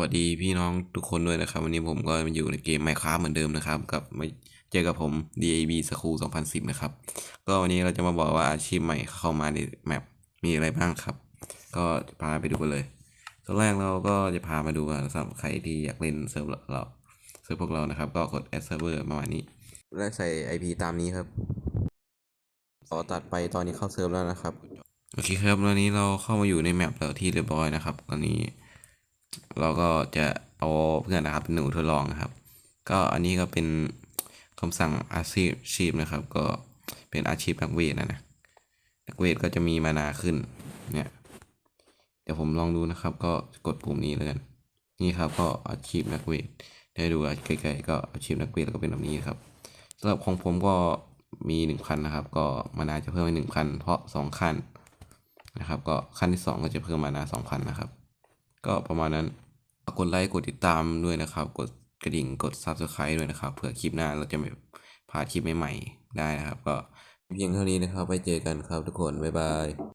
วัสดีพี่น้องทุกคนด้วยนะครับ วันนี้ผมก็มาอยู่ในเกม Minecraft เหมือนเดิมนะครับ กับมาเจอกับผม DAB School 2010 นะครับ ก็วันนี้เราจะมาบอกว่าอาชีพใหม่เข้ามาในแมปมีอะไรบ้างครับ ก็จะพาไปดูกันเลยตอนแรกเราก็จะพามาดูกันสำหรับใครที่อยากเล่นเซิร์ฟเราเซิร์ฟพวกเรานะครับ ก็กด add server ประมาณนี้ แล้วใส่ IP ตามนี้ครับขอตัดไปตอนนี้เข้าเซิร์ฟแล้วนะครับโอเคครับตอนนี้เราเข้ามาอยู่ในแมปแล้วที่เรียบร้อยนะครับ ตอนนี้ เราก็จะเอาเพื่อนนะครับหนูทดลองนะครับ ก็อันนี้ก็เป็นคำสั่งอาชีพนะครับ ก็เป็นอาชีพนักเวทนะนะนักเวทก็จะมีมานาขึ้นเนี่ยเดี๋ยวผมลองดูนะครับ ก็กดปุ่มนี้เลยกันนี่ครับก็อาชีพนักเวทได้ดูใกล้ๆก็อาชีพนักเวทก็เป็นแบบนี้ครับสำหรับของผมก็มีหนึ่งพันนะครับ ก็มานาจะเพิ่มไปหนึ่งพันเพราะสองขั้นนะครับ ก็ขั้นที่สองก็จะเพิ่มมานาสองพันนะครับ ก็ประมาณนั้นกกดไลค์กดติดตามด้วยนะครับ กดกระดิ่งกด Subscribe ด้วยนะครับเผื่อคลิปหน้าเราจะไม่พลาดคลิปใหม่ๆได้นะครับ ก็เพียงเท่านี้นะครับไว้เจอกันครับทุกคน บ๊ายบาย